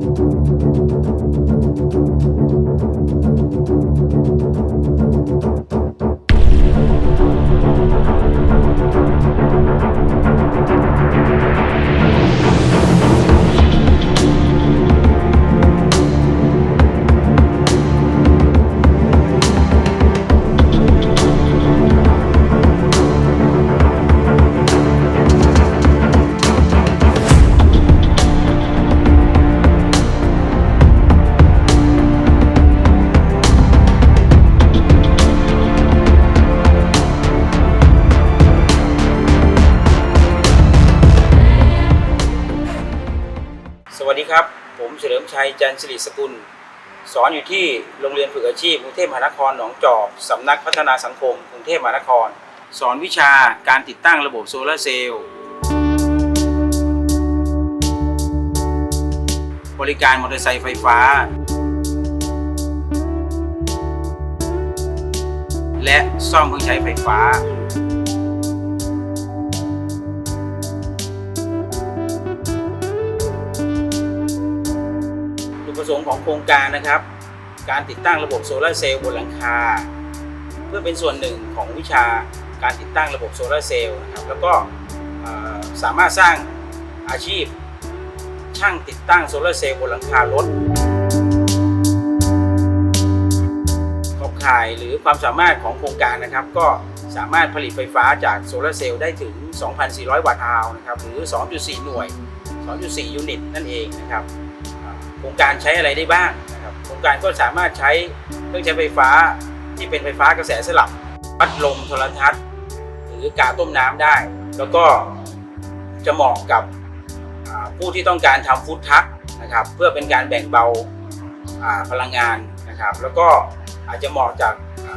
Thank you. สวัสดีครับ ผมเฉลิมชัยจันทร์สิริสกุล สอนอยู่ที่โรงเรียนฝึกอาชีพกรุงเทพมหานครหนองจอกสำนักพัฒนาสังคมกรุงเทพมหานคร สอนวิชาการติดตั้งระบบโซลาร์เซลล์บริการมอเตอร์ไซค์ไฟฟ้า และซ่อมเครื่องใช้ไฟฟ้า สงค์ของโครงการนะครับ การติดตั้งระบบโซลาร์เซลล์บนหลังคา เพื่อเป็นส่วนหนึ่งของวิชาการติดตั้งระบบโซลาร์เซลล์นะครับ แล้วก็สามารถสร้างอาชีพ ช่างติดตั้งโซลาร์เซลล์บนหลังคารถขอบข่ายหรือความสามารถของโครงการนะครับ ก็สามารถผลิตไฟฟ้าจากโซลาร์เซลล์ได้ถึง 2,400 วัตต์อาวนะครับ หรือ 2.4 หน่วย 2.4 ยูนิตนั่นเองนะครับ โครงการใช้อะไรได้บ้างนะครับโครงการก็สามารถใช้เครื่องใช้ไฟฟ้าที่เป็นไฟฟ้ากระแสสลับพัดลมโทรทัศน์ หรือกาต้มน้ำได้ แล้วก็จะเหมาะกับผู้ที่ต้องการทำฟู้ดทัคนะครับ เพื่อเป็นการแบ่งเบาพลังงานนะครับ แล้วก็อาจจะเหมาะจากอ่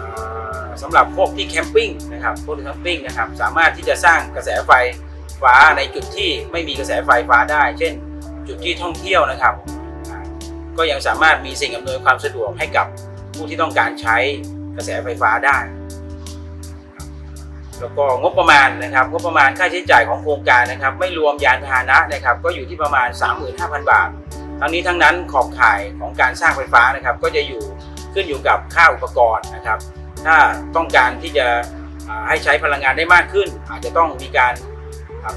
าสำหรับพวกที่แคมปิ้งนะครับพวกที่แคมปิ้งนะครับ สามารถที่จะสร้างกระแสไฟฟ้าในจุดที่ไม่มีกระแสไฟฟ้าได้ เช่น จุดที่ท่องเที่ยวนะครับ ก็ยังสามารถมีสิ่งอำนวยความสะดวกให้กับผู้ที่ต้องการใช้กระแสไฟฟ้าได้ แล้วก็งบประมาณนะครับงบประมาณค่าใช้จ่ายของโครงการนะครับ ไม่รวมยานพาหนะนะครับ ก็อยู่ที่ประมาณ 35,000 บาท ทั้งนี้ทั้งนั้นขอบข่ายของการสร้างไฟฟ้านะครับ ก็จะอยู่ขึ้นอยู่กับค่าอุปกรณ์นะครับ ถ้าต้องการที่จะให้ใช้พลังงานได้มากขึ้น อาจจะต้องมีการ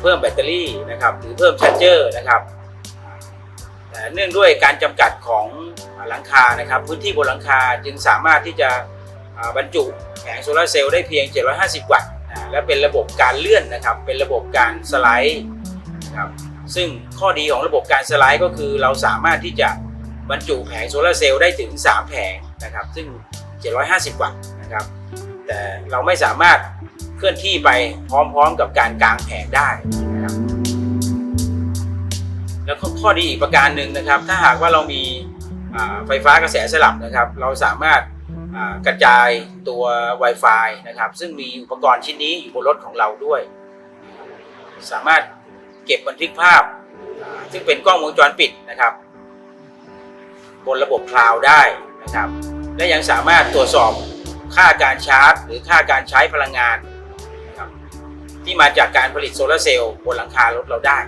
เพิ่มแบตเตอรี่นะครับหรือเพิ่มชาร์จเจอร์นะครับ เนื่องด้วยการจำกัดของหลังคานะครับ พื้นที่บนหลังคาจึงสามารถที่จะบรรจุแผงโซลาร์เซลล์ได้เพียง 750 วัตต์และเป็นระบบการเลื่อนนะครับ เป็นระบบการสไลด์นะครับซึ่งข้อดีของระบบการสไลด์ก็คือเราสามารถที่จะบรรจุแผงโซลาร์เซลล์ได้ถึง 3 แผงนะครับ ซึ่ง 750 วัตต์นะครับ แต่เราไม่สามารถเคลื่อนที่ไปพร้อมๆกับการกางแผงได้นะครับ แล้วข้อดีอีกประการหนึ่งนะครับ ถ้าหากว่าเรามีไฟฟ้ากระแสสลับนะครับ เราสามารถกระจายตัว Wi-Fi นะครับ ซึ่งมีอุปกรณ์ชิ้นนี้อยู่บนรถของเราด้วย สามารถเก็บบันทึกภาพ ซึ่งเป็นกล้องวงจรปิดนะครับ บนระบบคลาวด์ได้นะครับ และยังสามารถตรวจสอบค่าการชาร์จ หรือค่าการใช้พลังงาน ที่มาจากการผลิตโซลาร์เซลล์บนหลังคารถเราได้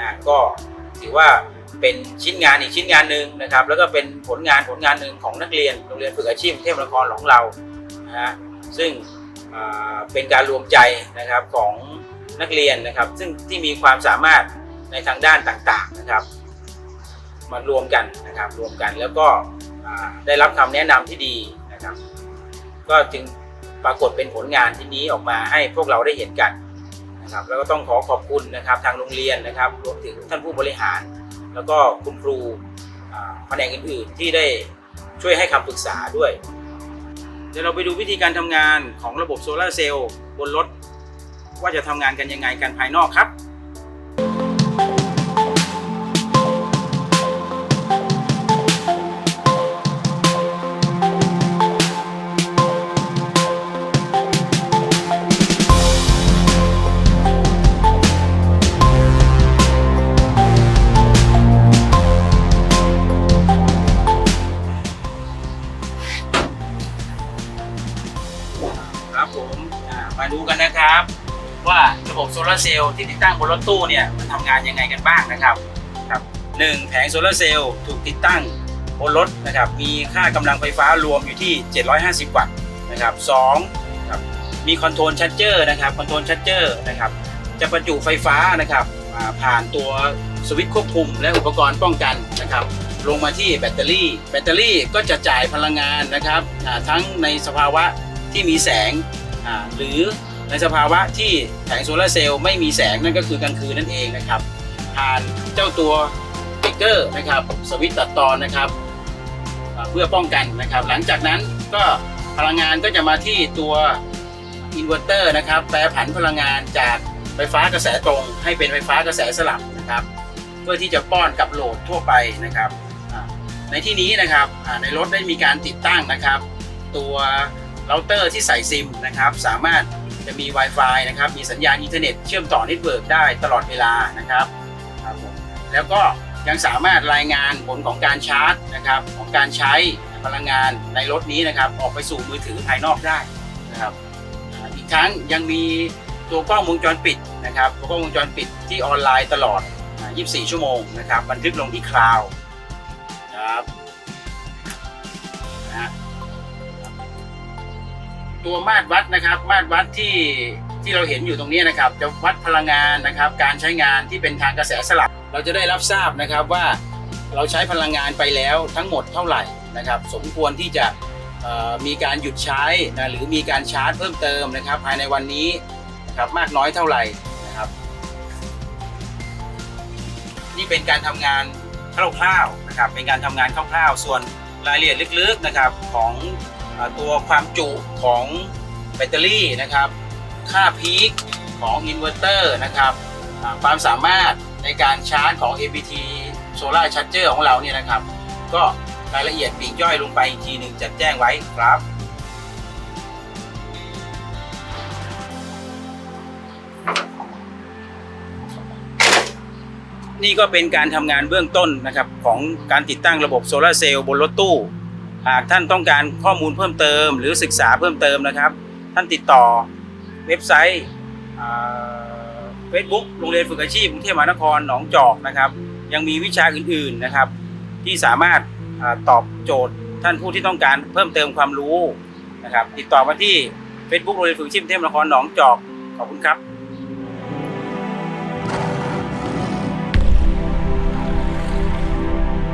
อ่าก็ถือว่าเป็นชิ้นงานอีกชิ้นงานหนึ่งนะครับ แล้วก็เป็นผลงานผลงานหนึ่งของนักเรียนโรงเรียนฝึกอาชีพกรุงเทพมหานครของเรานะฮะซึ่งเป็นการรวมใจนะครับของนักเรียนนะครับ ซึ่งที่มีความสามารถในทางด้านต่างๆนะครับ มารวมกันนะครับรวมกันแล้วก็ได้รับคำแนะนำที่ดีนะครับ ก็จึงปรากฏเป็นผลงานที่นี้ออกมาให้พวกเราได้เห็นกัน นะครับแล้วก็ต้องขอขอบคุณนะครับทางโรงเรียนนะครับรวมถึงท่านผู้บริหาร แล้วก็คุณครูแผนกอื่นๆ ที่ได้ช่วยให้คำปรึกษาด้วย เดี๋ยวเราไปดูวิธีการทำงานของระบบโซลาร์เซลล์บนรถว่าจะทำงานกันยังไงกันภายนอกครับ ครับผมอ่ามาดูกันนะครับ ว่าระบบโซลาร์เซลล์ที่ติดตั้งบนรถตู้เนี่ยมันทำงานยังไงกันบ้างนะครับครับ1แผงโซลาร์เซลล์ถูกติดตั้งบนรถนะครับ มีค่ากำลังไฟฟ้ารวมอยู่ที่ 750 วัตต์นะครับ2ครับมีคอนโทรลชัดเจอร์นะครับคอนโทรลชัดเจอร์นะครับจะประจุไฟฟ้านะครับผ่านตัวสวิตช์ควบคุม และอุปกรณ์ป้องกันนะครับ ลงมาที่แบตเตอรี่ แบตเตอรี่ก็จะจ่ายพลังงานนะครับทั้งในสภาวะ ที่มีแสงหรือในสภาวะที่แผงโซลาร์เซลล์ไม่มีแสงนั่นก็คือกลางคืนนั่นเองนะครับผ่านเจ้าตัวเบรกเกอร์นะครับสวิตช์ตัดตอนนะครับเพื่อป้องกันนะครับ หลังจากนั้นก็พลังงานก็จะมาที่ตัวอินเวอร์เตอร์นะครับแปรผันพลังงานจากไฟฟ้ากระแสตรง ให้เป็นไฟฟ้ากระแสสลับนะครับเพื่อที่จะป้อนกับโหลดทั่วไปนะครับ ในที่นี้นะครับในรถได้มีการติดตั้งนะครับ ตัว เราเตอร์ที่ใส่ซิมนะครับสามารถจะมี Wi-Fi นะครับมีสัญญาณอินเทอร์เน็ตเชื่อมต่อเน็ตเวิร์กได้ตลอดเวลานะครับครับผมแล้วก็ยังสามารถรายงานผลของการชาร์จนะครับของการใช้พลังงานในรถนี้นะครับออกไปสู่มือถือภายนอกได้นะครับอีกทั้งยังมีตัวกล้องวงจรปิดนะครับตัวกล้องวงจรปิดที่ออนไลน์ตลอด 24 ชั่วโมงนะครับบันทึกลงที่คลาวด์ครับ ตัวมาตรวัดนะครับ มาตรวัดที่ที่เราเห็นอยู่ตรงนี้นะครับ จะวัดพลังงานนะครับ การใช้งานที่เป็นทางกระแสสลับ เราจะได้รับทราบนะครับว่าเราใช้พลังงานไปแล้วทั้งหมดเท่าไหร่นะครับ สมควรที่จะมีการหยุดใช้นะหรือมีการชาร์จเพิ่มเติมนะครับ ภายในวันนี้นะครับมากน้อยเท่าไหร่นะครับ นี่เป็นการทำงานคร่าวๆนะครับ เป็นการทำงานคร่าวๆ ส่วนรายละเอียดลึกๆนะครับของ ตัวความจุของแบตเตอรี่นะครับ ค่าพีคของอินเวอร์เตอร์นะครับความสามารถในการชาร์จของ APT Solar Charger ของเราเนี่ยนะครับ ก็รายละเอียดปีกย่อยลงไปอีกทีหนึ่งจะแจ้งไว้ครับนี่ก็เป็นการทำงานเบื้องต้นนะครับของการติดตั้งระบบโซลาเซลล์บนรถตู้ หากท่านต้องการข้อมูลเพิ่มเติม หรือศึกษาเพิ่มเติมนะครับ ท่านติดต่อเว็บไซต์เฟซบุ๊กโรงเรียนฝึกอาชีพกรุงเทพมหานครหนองจอกนะครับ ยังมีวิชาอื่นๆนะครับ ที่สามารถอตอบโจทย์ท่านผู้ที่ต้องการเพิ่มเติมความรู้นะครับ ติดต่อมาที่ Facebook โรงเรียนฝึกอาชีพกรุงเทพมหานครหนองจอกขอบคุณครับ